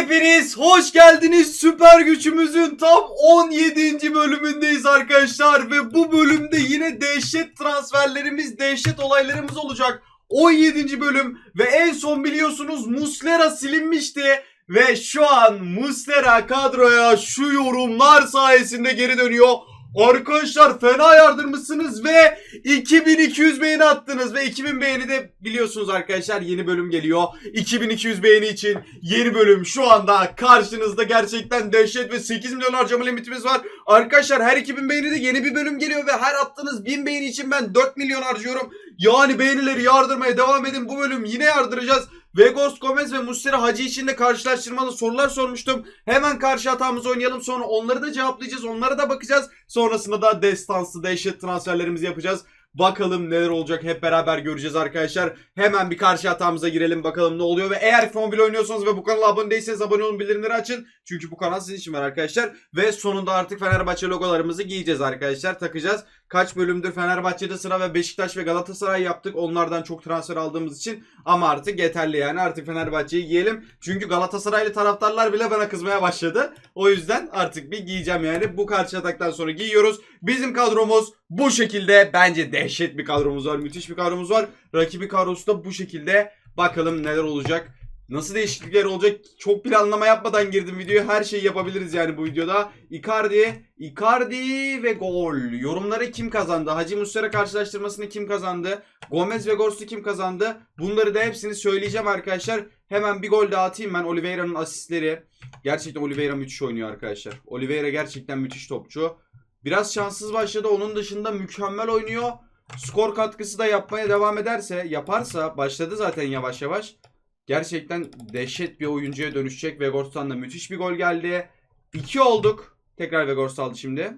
Hepiniz hoş geldiniz. Süper gücümüzün tam 17. bölümündeyiz arkadaşlar. Ve bu bölümde yine dehşet transferlerimiz, dehşet olaylarımız olacak. 17. bölüm ve en son biliyorsunuz Muslera silinmişti. Ve şu an Muslera kadroya şu yorumlar sayesinde geri dönüyor. Arkadaşlar fena yardırmışsınız ve 2200 beğeni attınız ve 2000 beğeni de biliyorsunuz arkadaşlar yeni bölüm geliyor. 2200 beğeni için yeni bölüm şu anda karşınızda gerçekten dehşet ve 8 milyon harcama limitimiz var. Arkadaşlar her 2000 beğeni de yeni bir bölüm geliyor ve her attığınız 1000 beğeni için ben 4 milyon harcıyorum. Yani beğenileri yardırmaya devam edin. Bu bölüm yine yardıracağız. Vegos Gomez ve Muslera Hacı için de karşılaştırmalı sorular sormuştum. Hemen karşı hatamızı oynayalım. Sonra onları da cevaplayacağız. Onlara da bakacağız. Sonrasında da destansı dehşet transferlerimizi yapacağız. Bakalım neler olacak hep beraber göreceğiz arkadaşlar. Hemen bir karşı hatamıza girelim bakalım ne oluyor. Ve eğer mobil oynuyorsanız ve bu kanala abone değilseniz abone olun bildirimleri açın. Çünkü bu kanal sizin için var arkadaşlar. Ve sonunda artık Fenerbahçe logolarımızı giyeceğiz arkadaşlar. Takacağız. Kaç bölümdür Fenerbahçe'de sıra ve Beşiktaş ve Galatasaray yaptık. Onlardan çok transfer aldığımız için. Ama artık yeterli yani. Artık Fenerbahçe'yi giyelim. Çünkü Galatasaraylı taraftarlar bile bana kızmaya başladı. O yüzden artık bir giyeceğim yani. Bu karşı ataktan sonra giyiyoruz. Bizim kadromuz bu şekilde. Bence dehşet bir kadromuz var. Müthiş bir kadromuz var. Rakibi kadrosu da bu şekilde. Bakalım neler olacak. Nasıl değişiklikler olacak? Çok planlama yapmadan girdim videoya. Her şeyi yapabiliriz yani bu videoda. Icardi, Icardi ve gol. Yorumları kim kazandı? Hacı Muslera karşılaştırmasını kim kazandı? Gomez ve Gors'u kim kazandı? Bunları da hepsini söyleyeceğim arkadaşlar. Hemen bir gol daha atayım ben. Oliveira'nın asistleri. Gerçekten Oliveira müthiş oynuyor arkadaşlar. Oliveira gerçekten müthiş topçu. Biraz şanssız başladı. Onun dışında mükemmel oynuyor. Skor katkısı da yapmaya devam ederse, yaparsa başladı zaten yavaş yavaş. Gerçekten dehşet bir oyuncuya dönüşecek. Vegors'tan da müthiş bir gol geldi. 2 olduk. Tekrar Vegors aldı şimdi.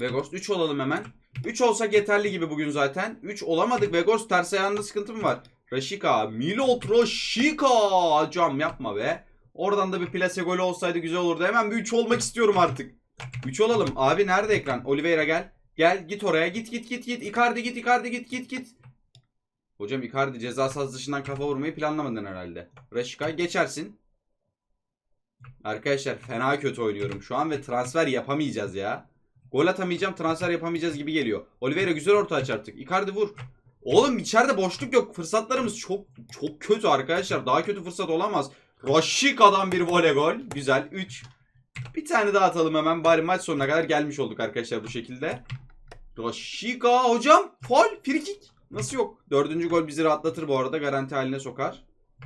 Vegors 3 olalım hemen. 3 olsak yeterli gibi bugün zaten. 3 olamadık. Vegors ters ayağında sıkıntı mı var? Raşika. Milot Raşika. Hocam yapma be. Oradan da bir plase golü olsaydı güzel olurdu. Hemen bir 3 olmak istiyorum artık. 3 olalım. Abi nerede ekran? Oliveira gel. Gel git oraya. Git git git git. Icardi git Icardi git git git. Hocam Icardi ceza sahası dışından kafa vurmayı planlamadın herhalde. Raşika geçersin. Arkadaşlar fena kötü oynuyorum şu an ve transfer yapamayacağız ya. Gol atamayacağım transfer yapamayacağız gibi geliyor. Oliveira güzel orta aç artık. Icardi vur. Oğlum içeride boşluk yok. Fırsatlarımız çok çok kötü arkadaşlar. Daha kötü fırsat olamaz. Raşika'dan bir voley gol. Güzel. 3. Bir tane daha atalım hemen. Bari maç sonuna kadar gelmiş olduk arkadaşlar bu şekilde. Raşika hocam. Fol. Frikik. Nasıl yok? Dördüncü gol bizi rahatlatır bu arada. Garanti haline sokar.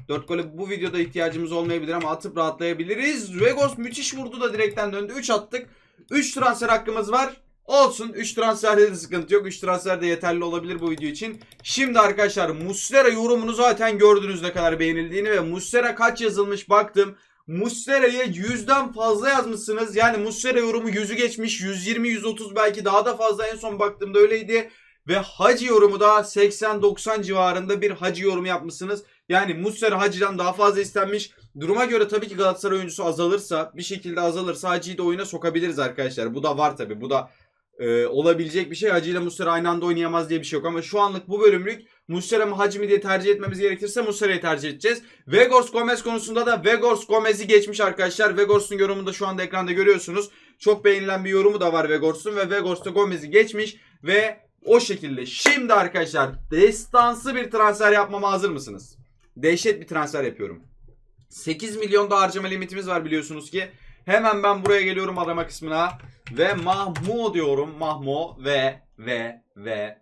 Dört gole bu videoda ihtiyacımız olmayabilir ama atıp rahatlayabiliriz. Vegos müthiş vurdu da direkten döndü. 3 attık. 3 transfer hakkımız var. Olsun 3 transferde de sıkıntı yok. 3 transfer de yeterli olabilir bu video için. Şimdi arkadaşlar Muslera yorumunu zaten gördünüz ne kadar beğenildiğini ve Muslera kaç yazılmış baktım. Muslera'ya 100'den fazla yazmışsınız. Yani Muslera yorumu 100'ü geçmiş. 120 130 belki daha da fazla en son baktığımda öyleydi. Ve Hacı yorumu da 80-90 civarında bir Hacı yorumu yapmışsınız. Yani Muslera Hacı'dan daha fazla istenmiş. Duruma göre tabii ki Galatasaray oyuncusu azalırsa, bir şekilde azalırsa Hacı'yı da oyuna sokabiliriz arkadaşlar. Bu da var tabii. Bu da e, olabilecek bir şey. Hacı ile Muslera aynı anda oynayamaz diye bir şey yok. Ama şu anlık bu bölümlük Muslera mı Hacı mı diye tercih etmemiz gerekirse Muslera'yı tercih edeceğiz. Vegors Gomez konusunda da Vegors Gomez'i geçmiş arkadaşlar. Vegors'un yorumunu da şu anda ekranda görüyorsunuz. Çok beğenilen bir yorumu da var Vegors'un ve Vegors da Gomez'i geçmiş ve o şekilde. Şimdi arkadaşlar destansı bir transfer yapmama hazır mısınız? Dehşet bir transfer yapıyorum. 8 milyon da harcama limitimiz var biliyorsunuz ki. Hemen ben buraya geliyorum arama kısmına. Ve Mahmu diyorum. Mahmo ve ve ve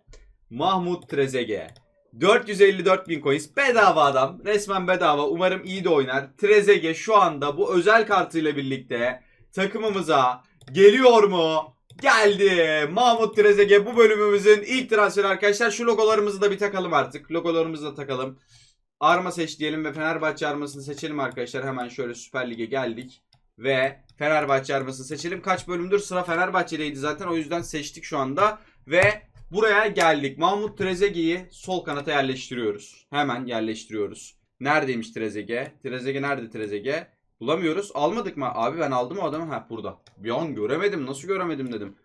Mahmut Trezeguet. 454 bin coins bedava adam. Resmen bedava. Umarım iyi de oynar. Trezeguet şu anda bu özel kartıyla birlikte takımımıza geliyor mu? Geldi. Mahmut Trezeguet bu bölümümüzün ilk transferi arkadaşlar. Şu logolarımızı da bir takalım artık. Logolarımızı da takalım. Arma seç diyelim ve Fenerbahçe armasını seçelim arkadaşlar. Hemen şöyle Süper Lig'e geldik. Ve Fenerbahçe armasını seçelim. Kaç bölümdür sıra Fenerbahçe'deydi zaten. O yüzden seçtik şu anda. Ve buraya geldik. Mahmut Trezeguet'i sol kanata yerleştiriyoruz. Hemen yerleştiriyoruz. Neredeymiş Trezeguet? Trezeguet nerede Trezeguet? Bulamıyoruz. Almadık mı? Abi ben aldım o adamı. Ha burada. Bir an göremedim. Nasıl göremedim dedim.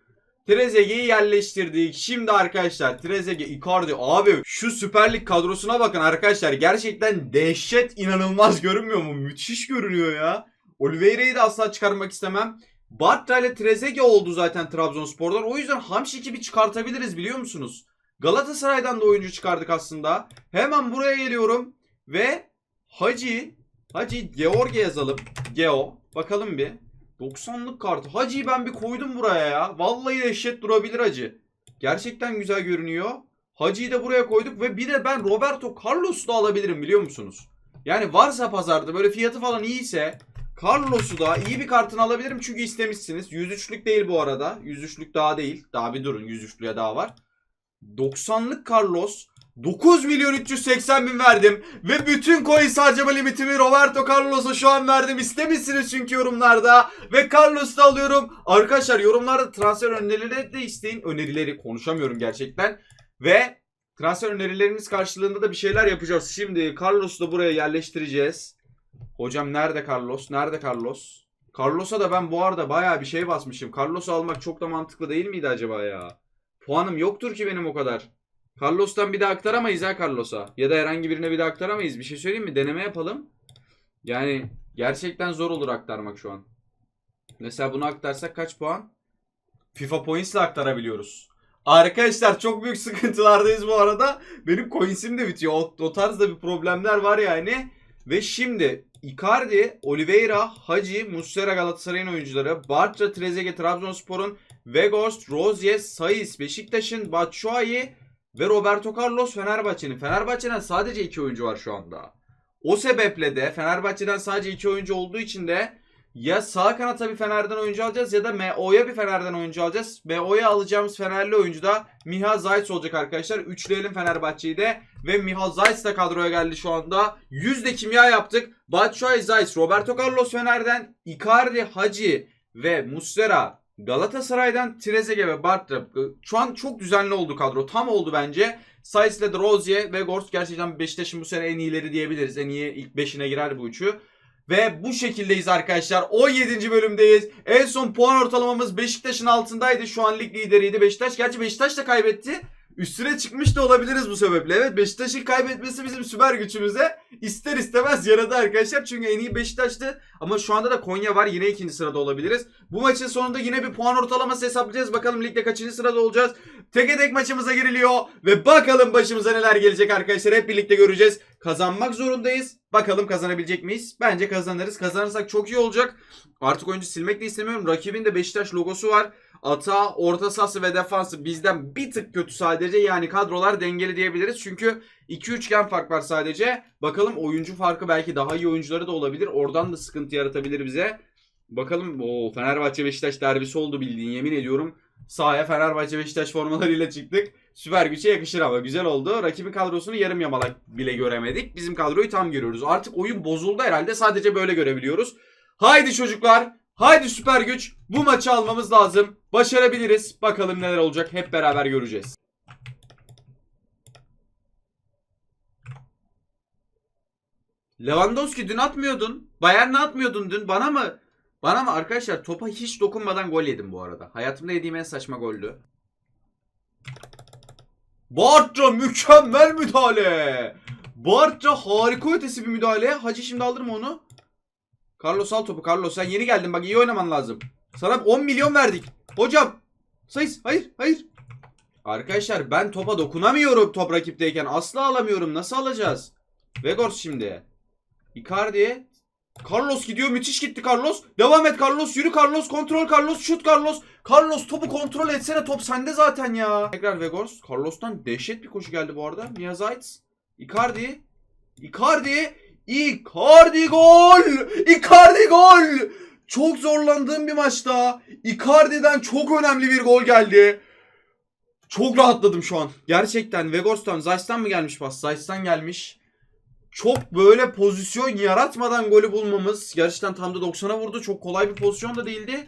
Trezeguet'i yerleştirdik. Şimdi arkadaşlar Trezeguet, Icardi abi şu Süper Lig kadrosuna bakın arkadaşlar. Gerçekten dehşet inanılmaz görünmüyor mu? Müthiş görünüyor ya. Oliveira'yı da asla çıkarmak istemem. Bartra ile Trezeguet oldu zaten Trabzonspor'dan. O yüzden Hamşik'i bir çıkartabiliriz biliyor musunuz? Galatasaray'dan da oyuncu çıkardık aslında. Hemen buraya geliyorum ve Hacı Hacı George yazalım. Geo. Bakalım bir. 90'lık kartı. Hacı'yı ben bir koydum buraya ya. Vallahi dehşet durabilir Hacı. Gerçekten güzel görünüyor. Hacı'yı da buraya koyduk ve bir de ben Roberto Carlos'u da alabilirim biliyor musunuz? Yani varsa pazarda böyle fiyatı falan iyiyse Carlos'u da iyi bir kartını alabilirim çünkü istemişsiniz. 103'lük değil bu arada. 103'lük daha değil. Daha bir durun 103'lüğe daha var. 90'lık Carlos 9 milyon 380 bin verdim ve bütün coins harcama limitimi Roberto Carlos'a şu an verdim. İstemişsiniz çünkü yorumlarda ve Carlos'u alıyorum. Arkadaşlar yorumlarda transfer önerileri de isteyin. Önerileri konuşamıyorum gerçekten. Ve transfer önerileriniz karşılığında da bir şeyler yapacağız. Şimdi Carlos'u da buraya yerleştireceğiz. Hocam nerede Carlos? Nerede Carlos? Carlos'a da ben bu arada bayağı bir şey basmışım. Carlos'u almak çok da mantıklı değil miydi acaba ya? Puanım yoktur ki benim o kadar. Carlos'tan bir daha aktaramayız ha Carlos'a. Ya da herhangi birine bir daha aktaramayız. Bir şey söyleyeyim mi? Deneme yapalım. Yani gerçekten zor olur aktarmak şu an. Mesela bunu aktarsak kaç puan? FIFA Points'le aktarabiliyoruz. Arkadaşlar çok büyük sıkıntılardayız bu arada. Benim coins'im de bitiyor. O, o tarzda bir problemler var yani. Ve şimdi Icardi, Oliveira, Hacı, Muslera Galatasaray'ın oyuncuları, Bartra, Trezeguet, Trabzonspor'un, Vegos, Rozier, Saiz, Beşiktaş'ın, Batshuayi ve Roberto Carlos Fenerbahçe'nin. Fenerbahçe'den sadece iki oyuncu var şu anda. O sebeple de Fenerbahçe'den sadece iki oyuncu olduğu için de ya sağ kanata bir Fener'den oyuncu alacağız ya da MO'ya bir Fener'den oyuncu alacağız. MO'ya alacağımız Fenerli oyuncu da Miha Zayt olacak arkadaşlar. Üçleyelim Fenerbahçe'yi de ve Miha Zayt da kadroya geldi şu anda. Yüzde kimya yaptık. Batshuayi Zayt, Roberto Carlos Fener'den, Icardi, Hacı ve Muslera Galatasaray'dan Trezeguet ve Bartra. Şu an çok düzenli oldu kadro. Tam oldu bence. Sainz ile de Rozier ve Gors gerçekten Beşiktaş'ın bu sene en iyileri diyebiliriz. En iyi ilk 5'ine girer bu üçü. Ve bu şekildeyiz arkadaşlar. 17. bölümdeyiz. En son puan ortalamamız Beşiktaş'ın altındaydı. Şu an lig lideriydi Beşiktaş. Gerçi Beşiktaş da kaybetti. Üstüne çıkmış da olabiliriz bu sebeple. Evet Beşiktaş'ın kaybetmesi bizim süper gücümüze ister istemez yaradı arkadaşlar. Çünkü en iyi Beşiktaş'tı. Ama şu anda da Konya var. Yine ikinci sırada olabiliriz. Bu maçın sonunda yine bir puan ortalaması hesaplayacağız. Bakalım ligde kaçıncı sırada olacağız. Teke tek maçımıza giriliyor. Ve bakalım başımıza neler gelecek arkadaşlar. Hep birlikte göreceğiz. Kazanmak zorundayız. Bakalım kazanabilecek miyiz? Bence kazanırız. Kazanırsak çok iyi olacak. Artık oyuncu silmek de istemiyorum. Rakibin de Beşiktaş logosu var. Ata, orta sahası ve defansı bizden bir tık kötü sadece. Yani kadrolar dengeli diyebiliriz. Çünkü 2 üçgen fark var sadece. Bakalım oyuncu farkı belki daha iyi oyuncuları da olabilir. Oradan da sıkıntı yaratabilir bize. Bakalım o Fenerbahçe Beşiktaş derbisi oldu bildiğin yemin ediyorum. Sahaya Fenerbahçe Beşiktaş formalarıyla çıktık. Süper güce yakışır ama güzel oldu. Rakibin kadrosunu yarım yamalak bile göremedik. Bizim kadroyu tam görüyoruz. Artık oyun bozuldu herhalde. Sadece böyle görebiliyoruz. Haydi çocuklar. Haydi süper güç. Bu maçı almamız lazım. Başarabiliriz. Bakalım neler olacak. Hep beraber göreceğiz. Lewandowski dün atmıyordun. Bayern'e atmıyordun dün. Bana mı? Bana mı? Arkadaşlar topa hiç dokunmadan gol yedim bu arada. Hayatımda yediğim en saçma goldü. Bartra mükemmel müdahale. Bartra harika ötesi bir müdahale. Hacı şimdi alır mı onu? Carlos al topu. Carlos sen yeni geldin bak iyi oynaman lazım. Sana 10 milyon verdik. Hocam. Sayız hayır hayır. Arkadaşlar ben topa dokunamıyorum top rakipteyken. Asla alamıyorum. Nasıl alacağız? Vegors şimdi. Icardi. Carlos gidiyor. Müthiş gitti Carlos. Devam et Carlos. Yürü Carlos. Kontrol Carlos. Şut Carlos. Carlos topu kontrol etsene. Top sende zaten ya. Tekrar Vegors. Carlos'tan dehşet bir koşu geldi bu arada. Mia Zayt. Icardi. Icardi. Icardi gol! Icardi gol! Çok zorlandığım bir maçta Icardi'den çok önemli bir gol geldi. Çok rahatladım şu an. Gerçekten Vegors'tan, Zayt'tan mı gelmiş pas? Zayt'tan gelmiş. Çok böyle pozisyon yaratmadan golü bulmamız gerçekten tam da 90'a vurdu. Çok kolay bir pozisyon da değildi.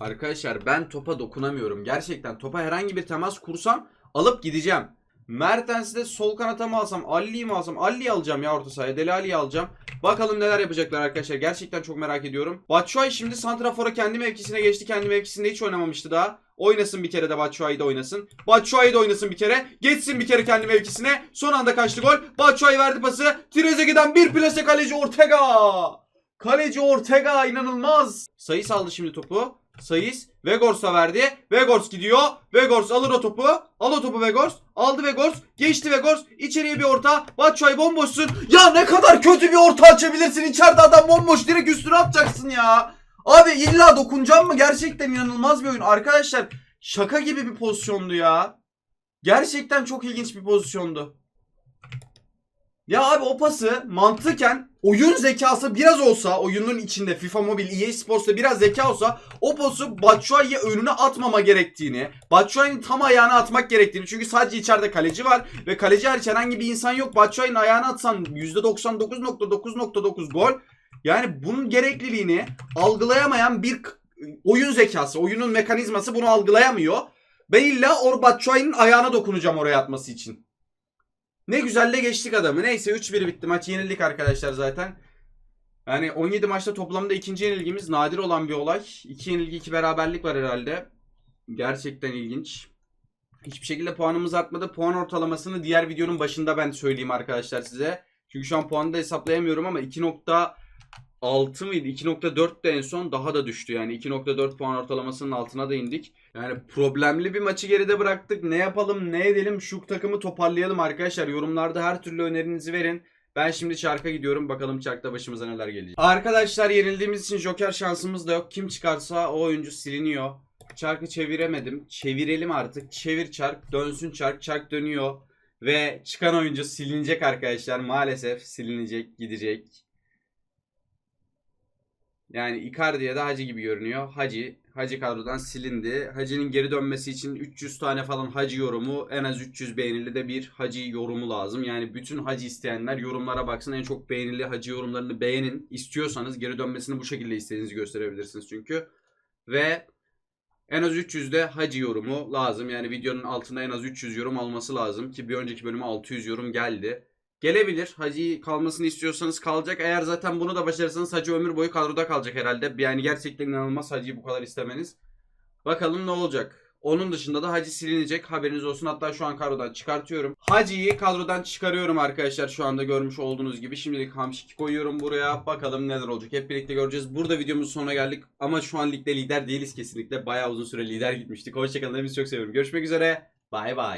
Arkadaşlar ben topa dokunamıyorum. Gerçekten topa herhangi bir temas kursam alıp gideceğim. Mertens'i de sol kanata mı alsam? Ali'yi mi alsam? Ali'yi alacağım ya orta sahaya. Deli Ali'yi alacağım. Bakalım neler yapacaklar arkadaşlar. Gerçekten çok merak ediyorum. Batshuayi şimdi Santrafor'a kendi mevkisine geçti. Kendi mevkisinde hiç oynamamıştı daha. Oynasın bir kere de Batshuayi de oynasın. Batshuayi de oynasın bir kere. Geçsin bir kere kendi mevkisine. Son anda kaçtı gol. Batshuayi verdi pası. Trezeguet'den bir plase kaleci Ortega. Kaleci Ortega inanılmaz. Sayıs aldı şimdi topu. Sayıs Vegors'a verdi. Vegors gidiyor. Vegors alır o topu. Al o topu Vegors. Aldı Vegors. Geçti Vegors. İçeriye bir orta. Batshuayi bomboşsun. Ya ne kadar kötü bir orta açabilirsin. İçeride adam bomboş. Direkt üstüne atacaksın ya. Abi illa dokunacağım mı? Gerçekten inanılmaz bir oyun. Arkadaşlar şaka gibi bir pozisyondu ya. Gerçekten çok ilginç bir pozisyondu. Ya abi o pası mantıken oyun zekası biraz olsa oyunun içinde FIFA Mobile EA Sports'ta biraz zeka olsa o pası Batshuayi'ye önüne atmama gerektiğini, Batshuayi'nin tam ayağına atmak gerektiğini çünkü sadece içeride kaleci var ve kaleci hariç herhangi bir insan yok. Batshuayi'nin ayağına atsan %99.9.9 gol. Yani bunun gerekliliğini algılayamayan bir oyun zekası, oyunun mekanizması bunu algılayamıyor. Ben illa or Batshuayi'nin ayağına dokunacağım oraya atması için. Ne güzelle geçtik adamı. Neyse 3-1 bitti. Maç yenildik arkadaşlar zaten. Yani 17 maçta toplamda ikinci yenilgimiz nadir olan bir olay. 2 yenilgi 2 beraberlik var herhalde. Gerçekten ilginç. Hiçbir şekilde puanımız artmadı. Puan ortalamasını diğer videonun başında ben söyleyeyim arkadaşlar size. Çünkü şu an puanı da hesaplayamıyorum ama 2.6 mıydı? 2.4'tü en son daha da düştü yani 2.4 puan ortalamasının altına da indik. Yani problemli bir maçı geride bıraktık. Ne yapalım ne edelim şu takımı toparlayalım arkadaşlar. Yorumlarda her türlü önerinizi verin. Ben şimdi çarka gidiyorum. Bakalım çarkta başımıza neler gelecek. Arkadaşlar yenildiğimiz için joker şansımız da yok. Kim çıkarsa o oyuncu siliniyor. Çarkı çeviremedim. Çevirelim artık. Çevir çark. Dönsün çark. Çark dönüyor. Ve çıkan oyuncu silinecek arkadaşlar. Maalesef silinecek. Gidecek. Yani Icardi'ye de Hacı gibi görünüyor. Hacı, Hacı kadrodan silindi. Hacı'nın geri dönmesi için 300 tane falan Hacı yorumu, en az 300 beğenili de bir Hacı yorumu lazım. Yani bütün Hacı isteyenler yorumlara baksın. En çok beğenili Hacı yorumlarını beğenin. İstiyorsanız geri dönmesini bu şekilde istediğinizi gösterebilirsiniz çünkü. Ve en az 300 de Hacı yorumu lazım. Yani videonun altında en az 300 yorum alması lazım ki bir önceki bölüme 600 yorum geldi. Gelebilir. Hacı kalmasını istiyorsanız kalacak. Eğer zaten bunu da başarırsanız Hacı ömür boyu kadroda kalacak herhalde. Yani gerçekten inanılmaz Hacı'yı bu kadar istemeniz. Bakalım ne olacak. Onun dışında da Hacı silinecek. Haberiniz olsun. Hatta şu an kadrodan çıkartıyorum. Hacı'yı kadrodan çıkarıyorum arkadaşlar. Şu anda görmüş olduğunuz gibi. Şimdilik Hamşik'i koyuyorum buraya. Bakalım neler olacak. Hep birlikte göreceğiz. Burada videomuzun sonuna geldik. Ama şu an ligde lider değiliz kesinlikle. Bayağı uzun süre lider gitmiştik. Hoşçakalın. Hepinizi çok seviyorum. Görüşmek üzere. Bay bay.